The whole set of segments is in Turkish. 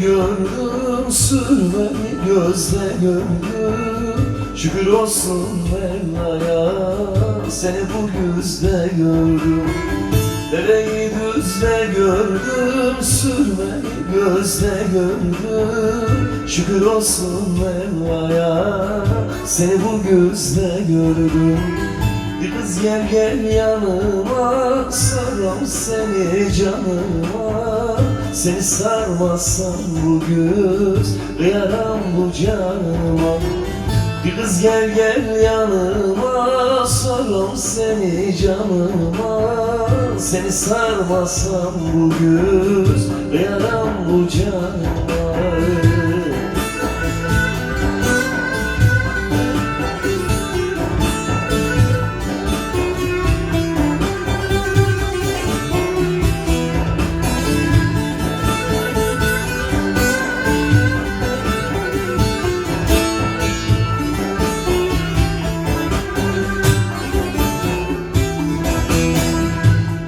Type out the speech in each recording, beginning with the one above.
gördüm Sürmeni gözle gördüm Şükür olsun Mevla'ya Seni bu yüzde gördüm. Dereyi düzle gördüm Sürmeni gözle gördüm Şükür olsun Mevla'ya Seni bu yüzde gördüm. Bir kız gel gel yanıma Sarım seni canıma Seni sarmazsam bu göz Kıyarım bu canıma. Bir kız gel gel yanıma Sarım seni canıma. Seni sarmazsam bu göz Kıyarım bu canıma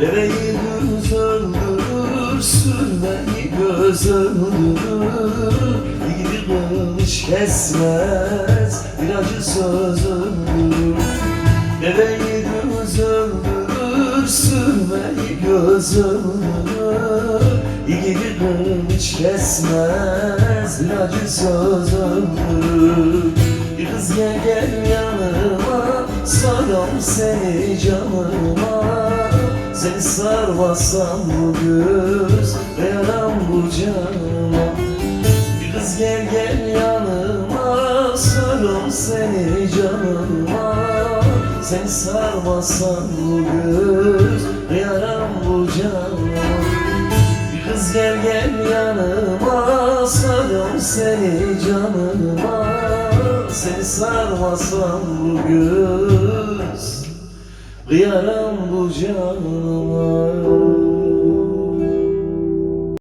Dereyi düz öldürür, sürmeyi göz öldürür. Yiğidi kılıç kesmez, bir acı söz öldürür. Dereyi düz öldürür, sürmeyi göz öldürür. Yiğidi kılıç kesmez, bir acı söz öldürür. Bir kız gel gel yanıma, sarım seni canıma seni sarmazsam bu göz Dayanam bu canıma Bir kız gel gel yanıma Sarım seni canıma. Seni sarmazsam bu göz Dayanam bu canıma Bir kız gel gel yanıma Sarım seni canıma. Seni sarmazsam bu göz Kıyarım bu canıma